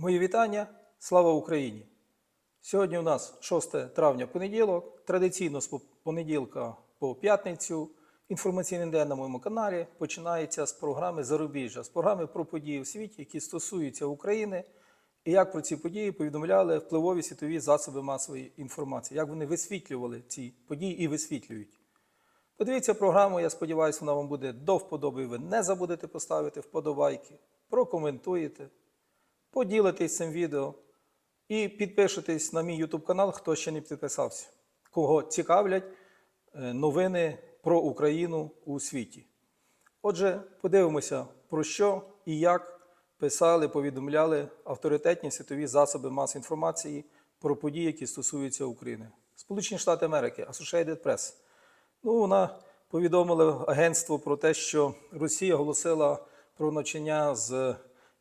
Мої вітання. Слава Україні! Сьогодні у нас 6 травня понеділок. Традиційно з понеділка по п'ятницю. Інформаційний день на моєму каналі починається з програми Зарубіжжя, з програми про події у світі, які стосуються України, і як про ці події повідомляли впливові світові засоби масової інформації, як вони висвітлювали ці події і висвітлюють. Подивіться програму, я сподіваюся, вона вам буде до вподоби. Ви не забудете поставити вподобайки, прокоментуєте, поділитесь цим відео і підпишитесь на мій YouTube канал, хто ще не підписався, кого цікавлять е, новини про Україну у світі. Отже, подивимося, про що і як писали, повідомляли авторитетні світові засоби масової інформації про події, які стосуються України. Сполучені Штати Америки, Associated Press. Ну, вона повідомила агентство про те, що Росія оголосила про навчання з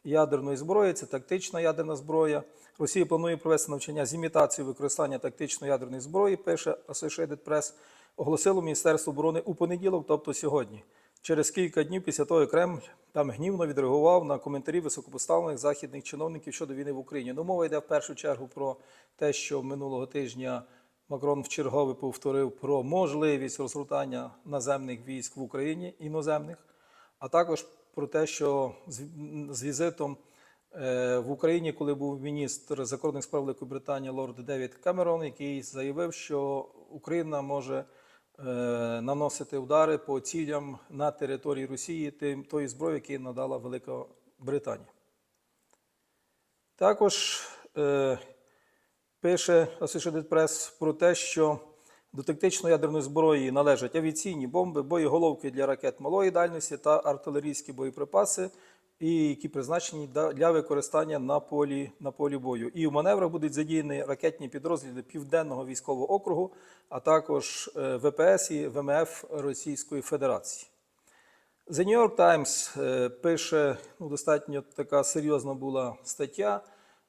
ядерної зброї, це тактична ядерна зброя. Росія планує провести навчання з імітацією використання тактичної ядерної зброї, пише Associated Press, оголосило Міністерство оборони у понеділок, тобто сьогодні. Через кілька днів після того, Кремль там гнівно відреагував на коментарі високопоставлених західних чиновників щодо війни в Україні. Ну, мова йде в першу чергу про те, що минулого тижня Макрон вчергове повторив про можливість розгортання наземних військ в Україні іноземних, а також про те, що з, візитом е, в Україні, коли був міністр закордонних справ Великої Британії лорд Девід Камерон, який заявив, що Україна може е, наносити удари по цілям на території Росії тим тої зброї, які надала Велика Британія. Також е, пише Associated Press про те, що до тактичної ядерної зброї належать авіаційні бомби, боєголовки для ракет малої дальності та артилерійські боєприпаси, які призначені для використання на полі, на полі бою. І в маневрах будуть задіяні ракетні підрозділи Південного військового округу, а також е, ВПС і ВМФ Російської Федерації. The New York Times е, пише, ну, достатньо така серйозна була стаття.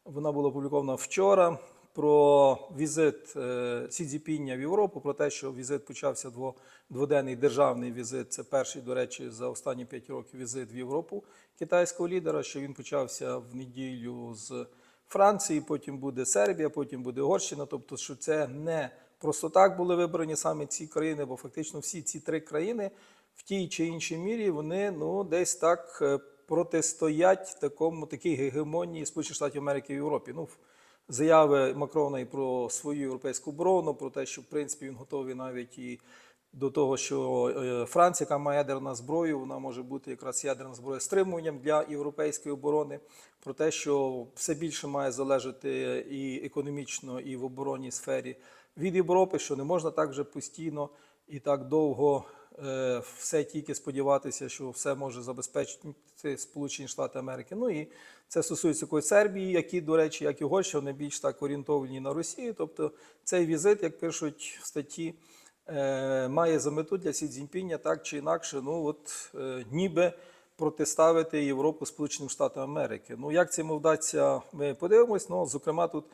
Вона була опублікована вчора про візит е, Сі Цзіпіння в Європу, про те, що візит почався дво, дводенний державний візит. Це перший, до речі, за останні п'ять років візит в Європу китайського лідера. Що він почався в неділю з Франції, потім буде Сербія, потім буде Угорщина. Тобто, що це не просто так були вибрані саме ці країни, бо фактично всі ці три країни в тій чи іншій мірі вони ну десь так е, протистоять такому такій гегемонії Сполучених Штатів Америки в Європі. Ну, заяви Макрона і про свою європейську оборону, про те, що в принципі він готовий навіть і до того, що е, Франція, яка має ядерну зброю, вона може бути якраз ядерна зброя стримуванням для європейської оборони, про те, що все більше має залежати і економічно, і в оборонній сфері від Європи, що не можна так вже постійно і так довго все тільки сподіватися, що все може забезпечити Сполучені Штати Америки. Ну і це стосується такої Сербії, які, до речі, як і Угорщина, вони більш так орієнтовані на Росію. Тобто цей візит, як пишуть в статті, е, має за мету для Сі Цзіньпіня так чи інакше, ну от е, ніби протиставити Європу Сполученим Штатам Америки. Ну як йому вдасться, ми подивимось. Ну, зокрема, тут е,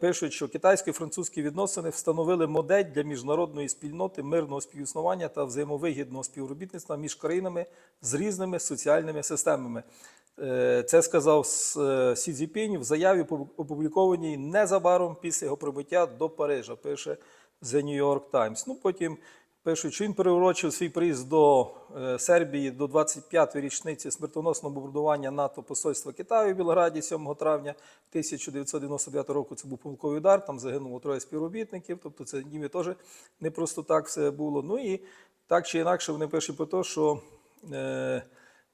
пишуть, що китайсько французькі відносини встановили модель для міжнародної спільноти мирного співіснування та взаємовигідного співробітництва між країнами з різними соціальними системами. Е, Це сказав е, Сі Цзіпінь в заяві, опублікованій незабаром після його прибуття до Парижа, пише The New York Times. Ну, потім пишуть, що він приурочив свій приїзд до е, Сербії до 25-ї річниці смертоносного бомбардування НАТО посольства Китаю в Білграді 7 травня 1999 року. Це був полковий удар, там загинуло троє співробітників, тобто це ніби теж не просто так все було. Ну і так чи інакше вони пишуть про те, що е,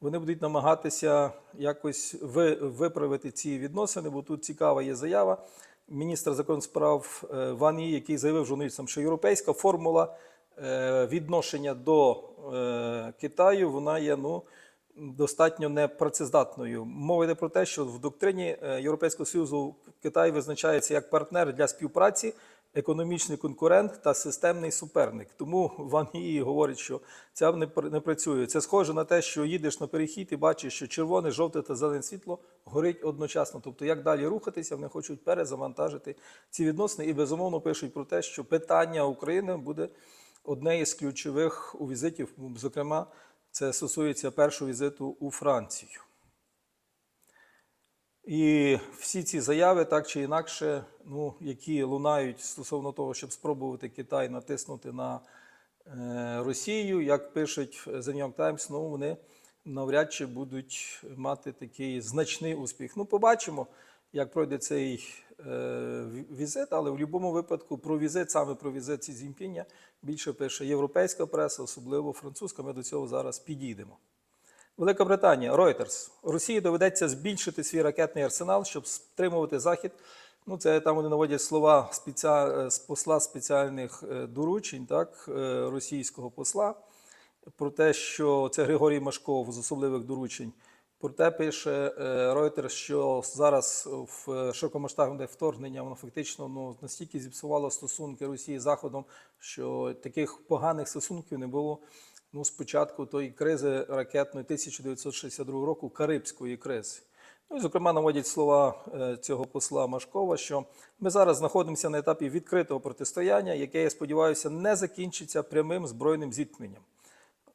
вони будуть намагатися якось ви- виправити ці відносини, бо тут цікава є заява. Міністр закордонних справ е, Ван Ї, який заявив журналістам, що європейська формула відношення до е, Китаю вона є ну, достатньо непрацездатною. Мова йде про те, що в доктрині е, Європейського Союзу Китай визначається як партнер для співпраці, економічний конкурент та системний суперник. Тому Ван Ї говорить, що це не працює. Це схоже на те, що їдеш на перехід і бачиш, що червоне, жовте та зелене світло горить одночасно. Тобто, як далі рухатися, вони хочуть перезавантажити ці відносини і безумовно пишуть про те, що питання України буде одне із ключових у візитів, зокрема, це стосується першого візиту у Францію. І всі ці заяви, так чи інакше, ну, які лунають стосовно того, щоб спробувати Китай натиснути на е, Росію, як пишуть The New York Times, ну, вони навряд чи будуть мати такий значний успіх. Ну, побачимо, як пройде цей е, візит, але в будь-якому випадку про візит, саме про візит Сі Цзіньпіня більше пише європейська преса, особливо французька. Ми до цього зараз підійдемо. Велика Британія, Reuters. Росії доведеться збільшити свій ракетний арсенал, щоб стримувати захід. Ну, це там вони наводять слова спеціа... посла спеціальних е, доручень, так, е, російського посла, про те, що це Григорій Машков з особливих доручень. Проте пише е, Reuters, що зараз в широкомасштабне вторгнення воно фактично ну, настільки зіпсувало стосунки Росії з Заходом, що таких поганих стосунків не було ну, спочатку тої кризи ракетної 1962 року, Карибської кризи. Ну і, зокрема, наводять слова е, цього посла Машкова, що ми зараз знаходимося на етапі відкритого протистояння, яке, я сподіваюся, не закінчиться прямим збройним зіткненням.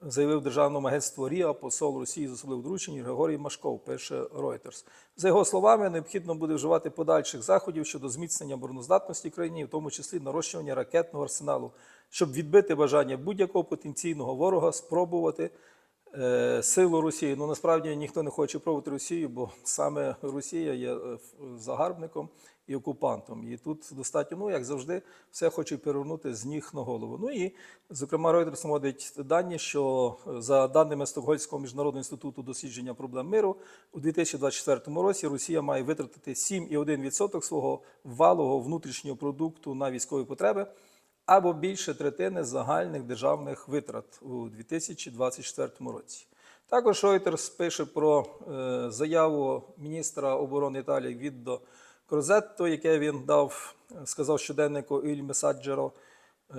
Заявив державному агентству РІА посол Росії з особливим доручень Григорій Машков, пише Reuters. За його словами, необхідно буде вживати подальших заходів щодо зміцнення обороноздатності країни, в тому числі нарощування ракетного арсеналу, щоб відбити бажання будь-якого потенційного ворога спробувати силу Росії. Ну насправді ніхто не хоче пробувати Росію, бо саме Росія є е, загарбником і окупантом. І тут достатньо, ну як завжди, все хочуть перевернути з ніг на голову. Ну і зокрема, Reuters наводить дані, що е, за даними Стокгольмського міжнародного інституту дослідження проблем миру у 2024 році Росія має витратити 7,1% свого валового внутрішнього продукту на військові потреби або більше третини загальних державних витрат у 2024 році. Також Reuters пише про е, заяву міністра оборони Італії Віддо Крозетто, яке він дав, е, сказав щоденнику Іль Месаджеро,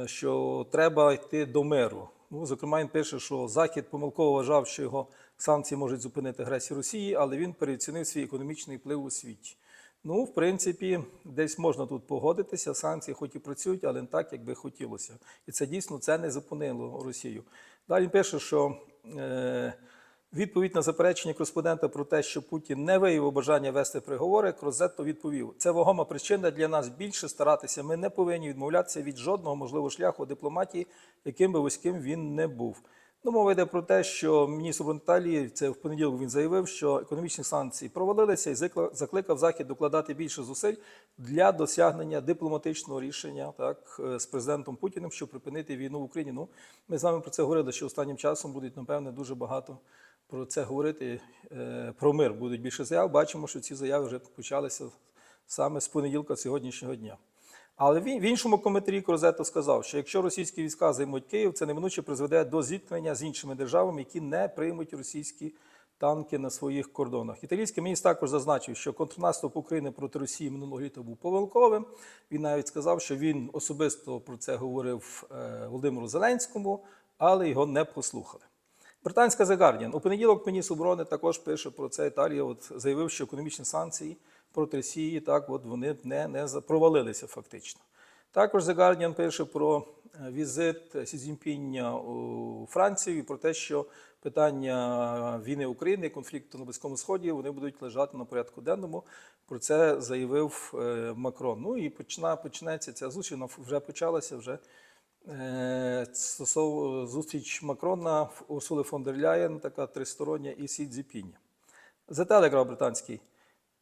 що треба йти до миру. Ну, зокрема, він пише, що Захід помилково вважав, що його санкції можуть зупинити агресію Росії, але він переоцінив свій економічний вплив у світі. Ну, в принципі, десь можна тут погодитися. Санкції, хоч і працюють, але не так, як би хотілося. І це дійсно це не зупинило Росію. Далі він пише, що е, відповідь на заперечення кореспондента про те, що Путін не виявив бажання вести переговори, Крозетто відповів: це вагома причина для нас більше старатися. Ми не повинні відмовлятися від жодного можливого шляху дипломатії, яким би вузьким він не був. Ну, мова йде про те, що міністр оборони Італії, це в понеділок він заявив, що економічні санкції провалилися і закликав Захід докладати більше зусиль для досягнення дипломатичного рішення так, е, з президентом Путіним, щоб припинити війну в Україні. Ну, ми з вами про це говорили, що останнім часом будуть, напевне, дуже багато про це говорити. е, Про мир будуть більше заяв. Бачимо, що ці заяви вже почалися саме з понеділка сьогоднішнього дня. Але він в іншому коментарі Крозето сказав, що якщо російські війська займуть Київ, це неминуче призведе до зіткнення з іншими державами, які не приймуть російські танки на своїх кордонах. Італійський міністр також зазначив, що контрнаступ України проти Росії минулого літа був помилковим. Він навіть сказав, що він особисто про це говорив е, Володимиру Зеленському, але його не послухали. Британська The Guardian. У понеділок міністр оборони також пише про це. Італія от заявив, що економічні санкції проти Росії так от вони не, не провалилися фактично. Також The Guardian пише про е, візит Сі Цзіньпіня у Францію і про те, що питання війни України, конфлікту на Близькому Сході, вони будуть лежати на порядку денному. Про це заявив е, Макрон. Ну і почина, почнеться ця зустріч, вона вже почалася вже стосовно зустріч Макрона, Урсули фон дер Ляєн, така тристороння, і Сі Цзіпіня. The Telegraph британський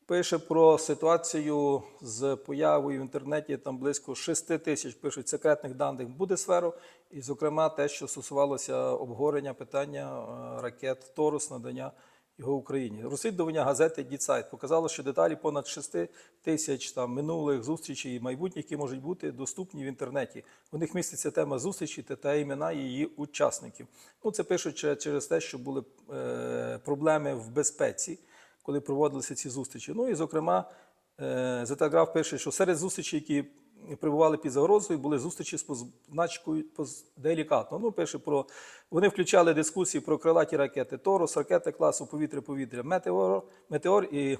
пише про ситуацію з появою в інтернеті там близько 6 тисяч пишуть секретних даних Будесферу, і, зокрема, те, що стосувалося обговорення питання е, ракет Торус, надання його Україні. Розслідування газети Діцайт показало, що деталі понад 6 тисяч там минулих зустрічей і майбутніх, які можуть бути доступні в інтернеті. У них міститься тема зустрічі та, та імена її учасників. Ну це пишуть через те, що були е, проблеми в безпеці, коли проводилися ці зустрічі. Ну і зокрема, е, The пише, що серед зустрічей, які перебували під загрозою, були зустрічі з позначкою поз- делікатно. Ну, пише про вони включали дискусії про крилаті ракети Торос, ракети класу повітря-повітря, Метеор, Метеор і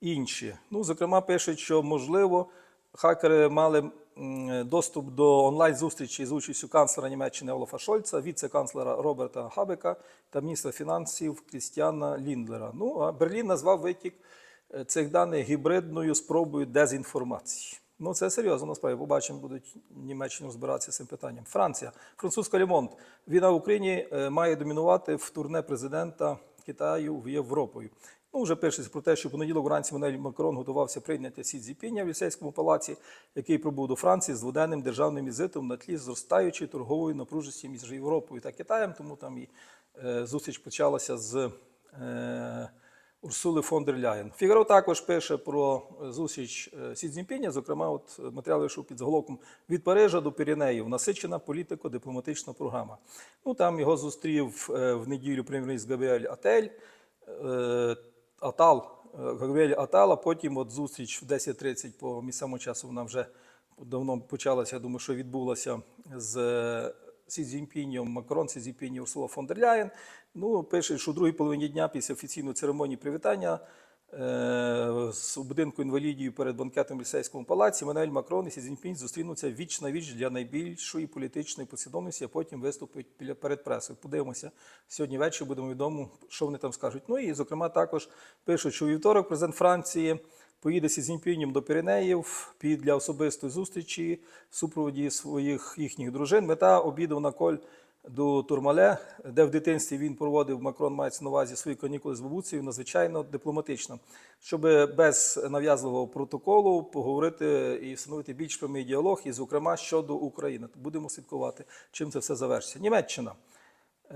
інші. Ну, зокрема, пишуть, що можливо хакери мали доступ до онлайн-зустрічі з участю канцлера Німеччини Олафа Шольца, віце-канцлера Роберта Хабека та міністра фінансів Крістіана Ліндлера. Ну, а Берлін назвав витік е, цих даних гібридною спробою дезінформації. Ну, це серйозно, насправді. Побачимо, будуть Німеччина розбиратися з цим питанням. Франція, французька Лемонт. Війна в Україні е, має домінувати в турне президента Китаю в Європою. Ну, вже пишеться про те, що понеділок вранці Мануель Макрон готувався прийняти Сі Цзіпіня в Лісейському палаці, який прибув до Франції з дводенним державним візитом на тлі зростаючої торгової напружності між Європою та Китаєм. Тому там і е, зустріч почалася з е, Урсули фон дер Ляєн. Фігаро також пише про е, зустріч е, Сі Цзіньпіня. Зокрема, от е, матеріал вийшов під заголовком від Парижа до Піренеїв. Насичена політико-дипломатична програма. Ну там його зустрів в неділю прем'єр-міністр Габріель Атель. Атал, Габріель Атал, а потім от зустріч в 10.30 по місцевому часу вона вже давно почалася. Я думаю, що відбулася з Сі Цзіньпінем, Макрон, Сі Цзіньпінь і Урсула фон дер Ляєн. Ну, пише, що в другій половині дня після офіційної церемонії привітання е, з у будинку інвалідів перед банкетом в Лісейському палаці Мануель Макрон і Сі Цзіньпінь зустрінуться віч на віч для найбільшої політичної послідовності, а потім виступить перед пресою. Подивимося сьогодні ввечері, будемо відомо, що вони там скажуть. Ну і, зокрема, також пишуть, що у вівторок президент Франції поїде Сі Цзіньпінем до Піренеїв для особистої зустрічі в супроводі своїх їхніх дружин. Мета обіду на коль до Турмале, де в дитинстві він проводив Макрон мається на увазі свої канікули з бабуцею, надзвичайно дипломатично, щоб без нав'язливого протоколу поговорити і встановити більш прямий діалог, і, зокрема, щодо України. Будемо слідкувати, чим це все завершиться. Німеччина.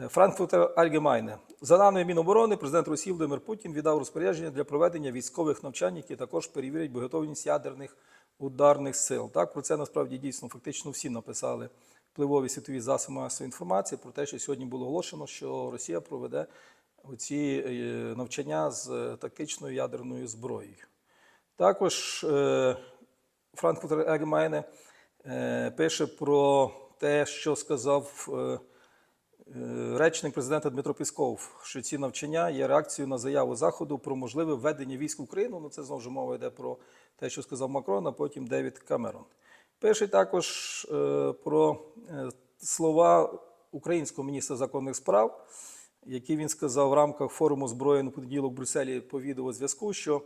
Франкфуртер Альгемайне. За даними Міноборони, президент Росії Володимир Путін віддав розпорядження для проведення військових навчань, які також перевірять боєготовність ядерних ударних сил. Так, про це насправді дійсно фактично всі написали впливові світові засоби масової інформації про те, що сьогодні було оголошено, що Росія проведе оці е, навчання з е, тактичною ядерною зброєю. Також е, Франкфуртер Альгемайне пише про те, що сказав. Е, Речник президента Дмитро Пісков, що ці навчання є реакцією на заяву Заходу про можливе введення військ в Україну. Ну, це знову ж мова йде про те, що сказав Макрон, а потім Девід Камерон. Пише також е, про е, слова українського міністра законних справ, які він сказав в рамках форуму зброї на понеділок в Брюсселі по відеозв'язку, що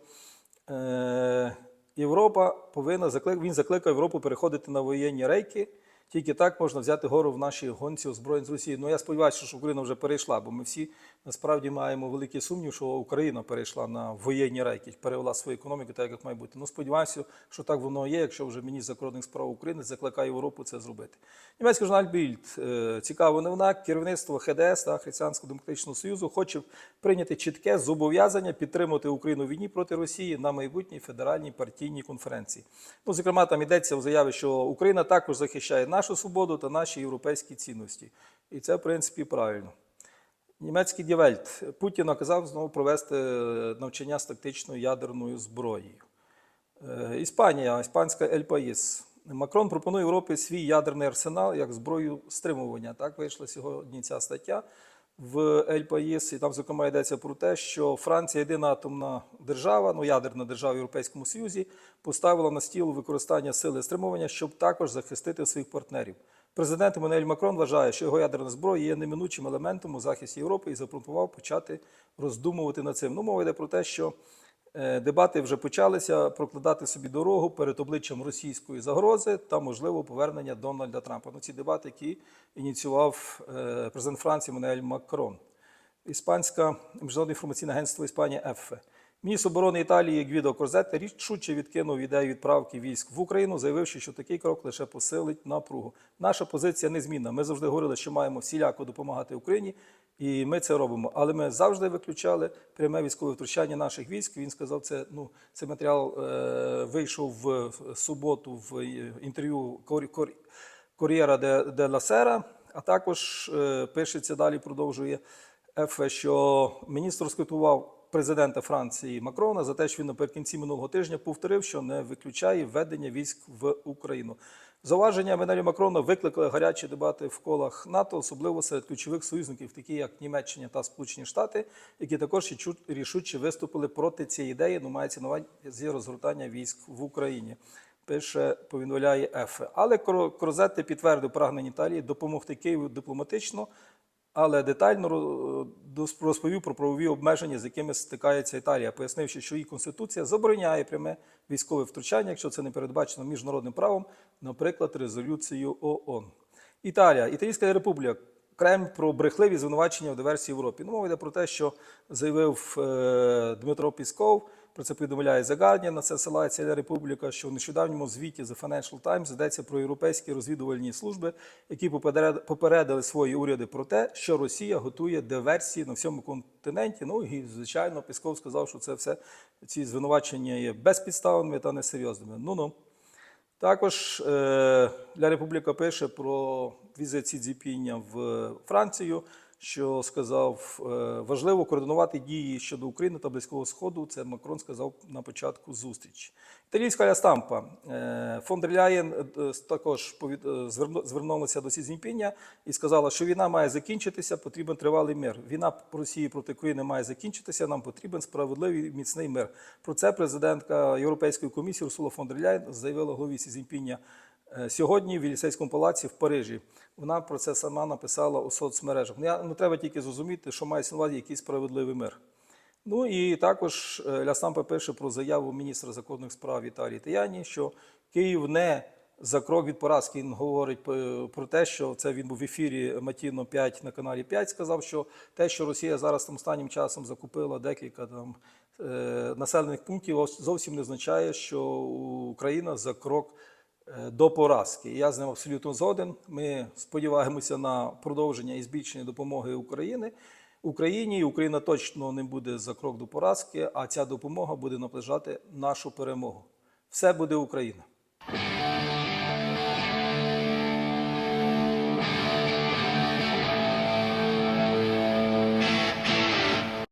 е, Європа повинна заклик... він закликав Європу переходити на воєнні рейки. Тільки так можна взяти гору в нашій гонці озброєнь з Росії. Ну я сподіваюся, що Україна вже перейшла, бо ми всі насправді маємо великий сумнів, що Україна перейшла на воєнні рейки, перевела свою економіку так, як має бути. Ну сподіваюся, що так воно є, якщо вже міністр закордонних справ України закликає Європу це зробити. Німецький журнал Більд цікава новина. Керівництво ХДС та Християнського демократичного союзу хоче прийняти чітке зобов'язання підтримати Україну в війні проти Росії на майбутній федеральній партійній конференції. Ну, зокрема, там йдеться у заяві, що Україна також захищає нашу свободу та наші європейські цінності. І це, в принципі, правильно. Німецький Дівельт. Путін наказав знову провести е, навчання з тактичною ядерною зброєю. Е, Іспанія, іспанська Ель Паїс. Макрон пропонує Європі свій ядерний арсенал як зброю стримування. Так вийшла сьогодні ця стаття в Ель Паїс. І там, зокрема, йдеться про те, що Франція єдина атомна держава, ну ядерна держава в Європейському Союзі, поставила на стіл використання сили стримування, щоб також захистити своїх партнерів. Президент Еммануель Макрон вважає, що його ядерна зброя є неминучим елементом у захисті Європи і запропонував почати роздумувати над цим. Ну, мова йде про те, що е, дебати вже почалися прокладати собі дорогу перед обличчям російської загрози та можливо повернення Дональда Трампа. Ну, ці дебати, які ініціював е, президент Франції Еммануель Макрон. Іспанська міжнародне інформаційне агентство Іспанія ЕФЕ. Міністр оборони Італії Гвідо Корзетте рішуче відкинув ідею відправки військ в Україну, заявивши, що такий крок лише посилить напругу. Наша позиція незмінна. Ми завжди говорили, що маємо всіляко допомагати Україні, і ми це робимо. Але ми завжди виключали пряме військове втручання наших військ. Він сказав, це ну цей матеріал е, вийшов в суботу в е, інтерв'ю Кор- Кор- Кор'єра де, де Ла Сера, а також е, пишеться далі, продовжує ЕФ, що міністр розкритував президента Франції Макрона за те, що він наприкінці минулого тижня повторив, що не виключає введення військ в Україну. Зауваження Менелі Макрона викликали гарячі дебати в колах НАТО, особливо серед ключових союзників, такі як Німеччина та Сполучені Штати, які також рішуче виступили проти цієї ідеї. Ну мається на увазі розгортання військ в Україні. Пише повідомляє ЕФЕ. Але Кро- Крозетти підтвердив прагнення Італії допомогти Києву дипломатично, але детально ро- розповів про правові обмеження, з якими стикається Італія, пояснивши, що її конституція забороняє пряме військове втручання, якщо це не передбачено міжнародним правом, наприклад, резолюцією ООН. Італія, Італійська республіка. Кремль про брехливі звинувачення в диверсії в Європі. Ну, мова йде про те, що заявив е, Дмитро Пісков. Про це повідомляє The Guardian, на це ссилається Ля Републіка, що в нещодавньому звіті The Financial Times йдеться про європейські розвідувальні служби, які попередили свої уряди про те, що Росія готує диверсії на всьому континенті. Ну і звичайно, Пісков сказав, що це все ці звинувачення є безпідставними та несерйозними. Ну ну. Також е, Ля Републіка пише про візит Сі Цзіпіня в Францію, що сказав, е, важливо координувати дії щодо України та Близького Сходу. Це Макрон сказав на початку зустрічі. Італійська Ля Стампа. Е, фон дер Ляєн е, також звернулася до Сі і сказала, що війна має закінчитися, потрібен тривалий мир. Війна Росії проти України має закінчитися. Нам потрібен справедливий міцний мир. Про це президентка Європейської комісії Урсула фон Ляєн заявила голові Сі Цзіньпіня е, сьогодні в Єлісейському палаці в Парижі. Вона про це сама написала у соцмережах. Ну, Ну, треба тільки зрозуміти, що має увазі якийсь справедливий мир. Ну і також е, Ля пише про заяву міністра закордонних справ Італії Таяні, що Київ не за крок від поразки. Він говорить е, про те, що це він був в ефірі Матіно 5 на каналі 5, сказав, що те, що Росія зараз там останнім часом закупила декілька там е, населених пунктів, зовсім не означає, що Україна за крок е, до поразки. Я з ним абсолютно згоден. Ми сподіваємося на продовження і збільшення допомоги України. Україні Україна точно не буде за крок до поразки, а ця допомога буде наближати нашу перемогу. Все буде Україна.